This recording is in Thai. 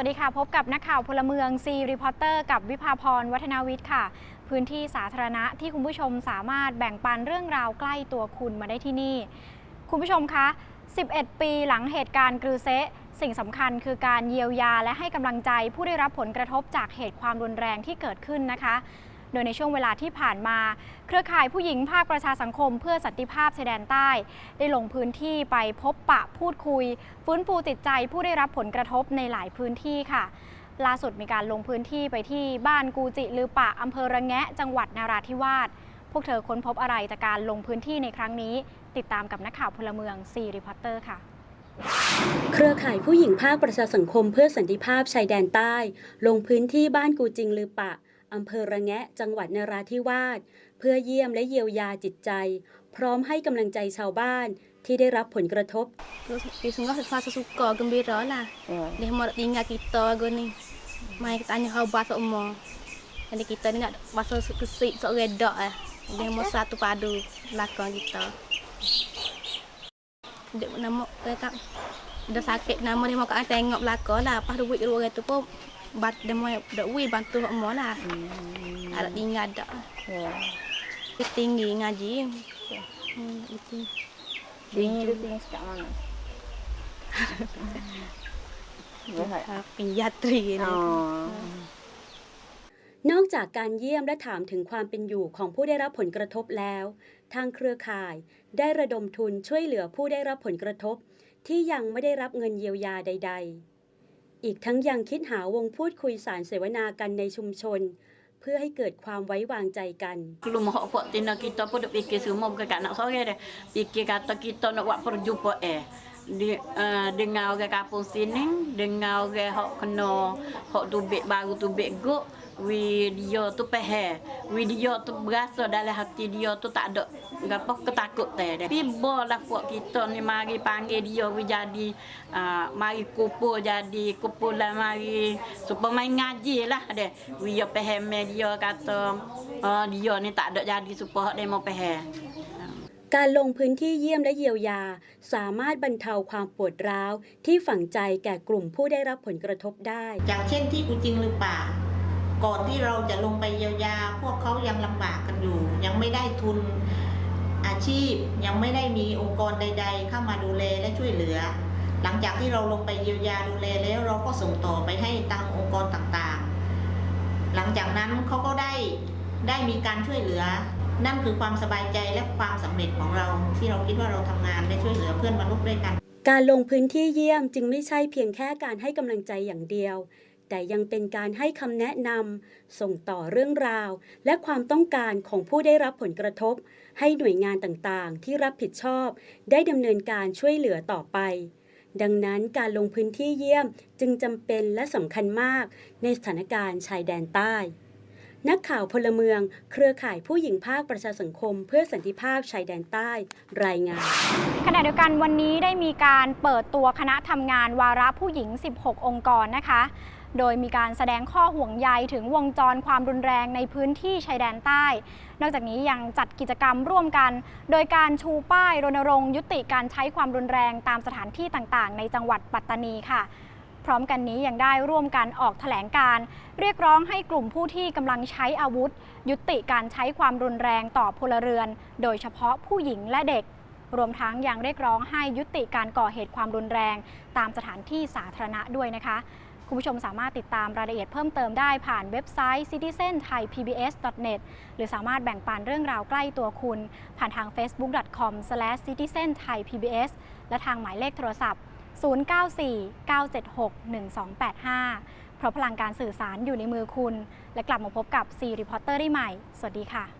วัสดีค่ะ พบกับนักข่าวพลเมืองซีรีพอร์เตอร์กับวิภาพรวัฒนาวิทย์ค่ะ พื้นที่สาธารณะที่คุณผู้ชมสามารถแบ่งปันเรื่องราวใกล้ตัวคุณมาได้ที่นี่ คุณผู้ชมคะ 11 ปีหลังเหตุการณ์กรือเซะสิ่งสำคัญคือการเยียวยาและให้กำลังใจผู้ได้รับผลกระทบจากเหตุความรุนแรงที่เกิดขึ้นนะคะ โดยในช่วงเวลาที่ผ่านมา เครือข่ายผู้หญิงภาคประชาสังคม เพื่อสันติภาพชายแดนใต้ ได้ลงพื้นที่ไปพบปะพูดคุย ฟื้นฟูจิตใจผู้ได้รับผลกระทบในหลายพื้นที่ค่ะล่าสุดมีการลงพื้นที่ไปที่บ้านกูจิลือปะอำเภอระแงะ จังหวัดนาราธิวาส พวกเธอค้นพบอะไรจากการลงพื้นที่ในครั้งนี้ ติดตามกับนักข่าวพลเมืองซีรีพอร์เตอร์ค่ะ เครือข่ายผู้หญิงภาคประชาสังคมเพื่อสันติภาพชายแดนใต้ ลงพื้นที่บ้านกูจิงลือปะ อำเภอระแงะ จังหวัดนราธิวาส เพื่อเยี่ยมและเยียวยาจิตใจ พร้อมให้กำลังใจชาวบ้านที่ได้รับผลกระทบ Terus di sungguh rasa suka gembira lah. Dia mau tinggal kita gue ni. Mai kita tanya kau bahasa umur. Jadi kita ni nak bahasa kesik sok redak eh. Dia mau satu padu lakon kita. Dia nama dia tak dah sakit nama dia mau kat tengok belakang lah. Pas duit dua orang tu pun bat dia mau dak wui bantu umur lah. Ada tinggal dak. Dia tinggi ngaji. Hmm, itu. Tinggi tu tinggi sekat mana? Berat. Ah, Penjatri ni. Oh. นอกจากการเยี่ยมและถามถึงความเป็นอยู่ของผู้ได้รับผลกระทบแล้ว ทางเครือข่ายได้ระดมทุนช่วยเหลือผู้ได้รับผลกระทบ ที่ยังไม่ได้รับเงินเยียวยาใด ๆ อีกทั้งยังคิดหาวงพูดคุยสารเสวนากันในชุมชน เพื่อให้เกิดความไว้วางใจกัน กลุ่มหอกตินกิตพดปิกสุมมกกะนักซอกเรปิกกาตกิตนวะปรจุปเอ di, uh, dengau ke kampung sini, dengau ke hok kena, hok tubik baru tubik gok, wi dia tu pehe. Wi dia tu berasa dalam hati dia tu tak ada gapo ketakut teh dah. Tiba lah buat kita ni mari panggil dia wi jadi uh, mari kumpul jadi kumpulan mari supaya main ngaji lah deh. Wi dia pehe dia kata uh, dia ni tak ada jadi supaya dia mau pehe. การลงพื้นที่เยี่ยมและเยียวยา สามารถบรรเทาความปวดร้าว ที่ฝังใจแก่กลุ่มผู้ได้รับผลกระทบได้ อย่างเช่นที่กูจริงหรือเปล่า ก่อนที่เราจะลงไปเยียวยา พวกเขายังลำบากกันอยู่ ยังไม่ได้ทุนอาชีพ ยังไม่ได้มีองค์กรใด ๆ เข้ามาดูแลและช่วยเหลือ หลังจากที่เราลงไปเยียวยาดูแลแล้วเราก็ส่งต่อไปให้ตังองค์กรต่างๆ หลังจากนั้นเขาก็ได้ได้มีการช่วยเหลือ นั่นคือความสบายใจและความสำเร็จของเรา ที่เราคิดว่าเราทำงานได้ช่วยเหลือเพื่อนมนุษย์ด้วยกัน การลงพื้นที่เยี่ยมจึงไม่ใช่เพียงแค่การให้กำลังใจอย่างเดียว แต่ยังเป็นการให้คำแนะนำส่งต่อเรื่องราว และความต้องการของผู้ได้รับผลกระทบ ให้หน่วยงานต่างๆ ที่รับผิดชอบ ได้ดำเนินการช่วยเหลือต่อไป ดังนั้นการลงพื้นที่เยี่ยมจึงจำเป็นและสำคัญมากในสถานการณ์ชายแดนใต้ นักข่าวพลเมือง เครือข่ายผู้หญิงภาคประชาสังคม เพื่อสันติภาพชายแดนใต้ รายงาน ขณะเดียวกันวันนี้ได้มีการเปิดตัวคณะทำงานวาระผู้หญิง 16 องค์กรนะคะ โดยมีการแสดงข้อห่วงใยถึงวงจรความรุนแรงในพื้นที่ชายแดนใต้ นอกจากนี้ยังจัดกิจกรรมร่วมกัน โดยการชูป้ายรณรงค์ยุติการใช้ความรุนแรงตามสถานที่ต่างๆ ในจังหวัดปัตตานีค่ะ ร้อมกันนี้ยังได้ร่วมกันออกแถลงการ เรียกร้องให้กลุ่มผู้ที่กำลังใช้อาวุธ ยุติการใช้ความรุนแรงต่อพลเรือน โดยเฉพาะผู้หญิงและเด็ก รวมทั้งยังเรียกร้องให้ยุติการก่อเหตุความรุนแรง ตามสถานที่สาธารณะด้วยนะคะคุณผู้ชมสามารถติดตามรายละเอียดเพิ่มเติมได้ผ่านเว็บไซต์ citizenthai.pbs.net หรือสามารถแบ่งปันเรื่องราวใกล้ตัวคุณ ผ่านทาง facebook.com/citizenthai.pbs และทางหมายเลขโทรศัพท์ 094-976-1285 เพราะพลังการสื่อสารอยู่ในมือคุณ และกลับมาพบกับ C Reporter ได้ใหม่ สวัสดีค่ะ